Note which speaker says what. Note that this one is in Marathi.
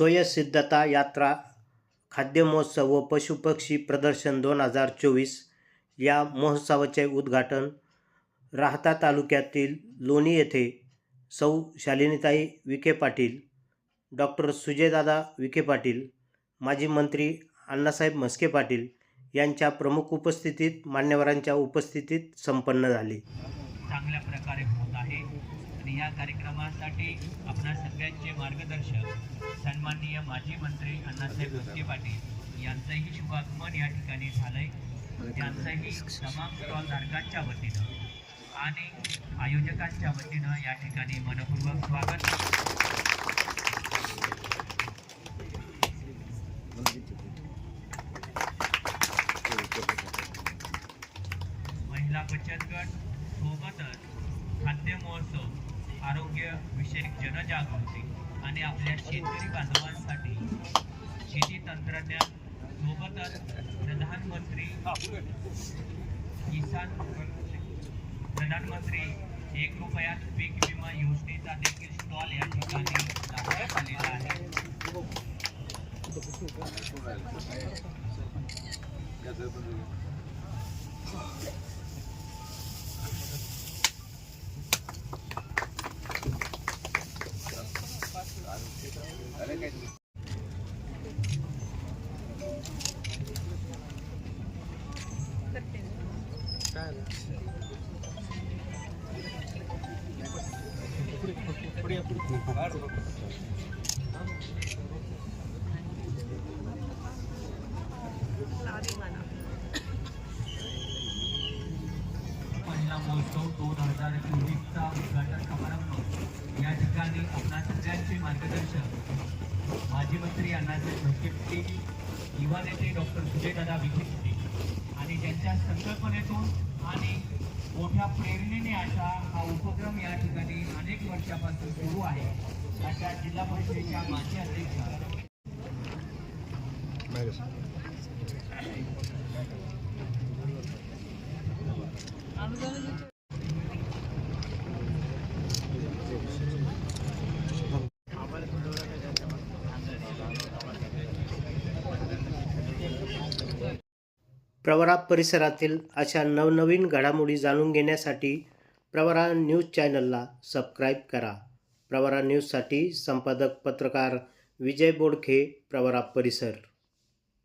Speaker 1: स्वयंसिद्धता यात्रा खाद्य महोत्सव व पशुपक्षी प्रदर्शन दोन हजार चोवीस या महोत्सवाचे उद्घाटन राहता तालुक्यातील लोणी येथे सौ शालिनीताई विखे पाटील डॉक्टर सुजयदादा विखे पाटील माजी मंत्री अण्णासाहेब म्हस्के पाटील यांच्या प्रमुख उपस्थितीत मान्यवरांच्या उपस्थितीत संपन्न झाले.
Speaker 2: चांगल्या प्रकारे होत आहे. आणि या कार्यक्रमासाठी आपणा सगळ्यांचे मार्गदर्शक सन्माननीय माजी मंत्री अण्णासाहेब भोसके पाटील यांचंही शुभागमन या ठिकाणी झालंय. त्यांचंही तमाम स्टॉलधारकांच्या वतीनं आणि आयोजकांच्या वतीनं या ठिकाणी मनपूर्वक स्वागत. महिला बचत गट सोबतच खाद्य महोत्सव आरोग्य विषयक जनजागृती आणि आपल्या शेतकरी बांधवांसाठी शेती तंत्रज्ञान सोबतच प्रधानमंत्री किसान प्रधानमंत्री एक रुपयात पीक विमा योजनेचा देखील स्टॉल या ठिकाणी लावण्यात आलेला आहे. पहिला महोत्सव दोन हजार चोवीसचा उद्घाटन समारंभ. या ठिकाणी आपणा सगळ्यांचे मार्गदर्शक माजी मंत्री अण्णासाहेब भोसले पाटील युवा नेते डॉक्टर सुजयदादा विखे त्यांच्या संकल्पनेतून आणि मोठ्या प्रेरणेने अशा हा उपक्रम या ठिकाणी अनेक वर्षापासून सुरू आहे. अशा जिल्हा परिषदेच्या माजी अध्यक्ष
Speaker 1: प्रवरा परिसरातील अशा नवनवीन घडामोडी जाणून घेण्यासाठी प्रवरा न्यूज चॅनलला सबस्क्राईब करा. प्रवरा न्यूजसाठी संपादक पत्रकार विजय बोडखे प्रवरा परिसर.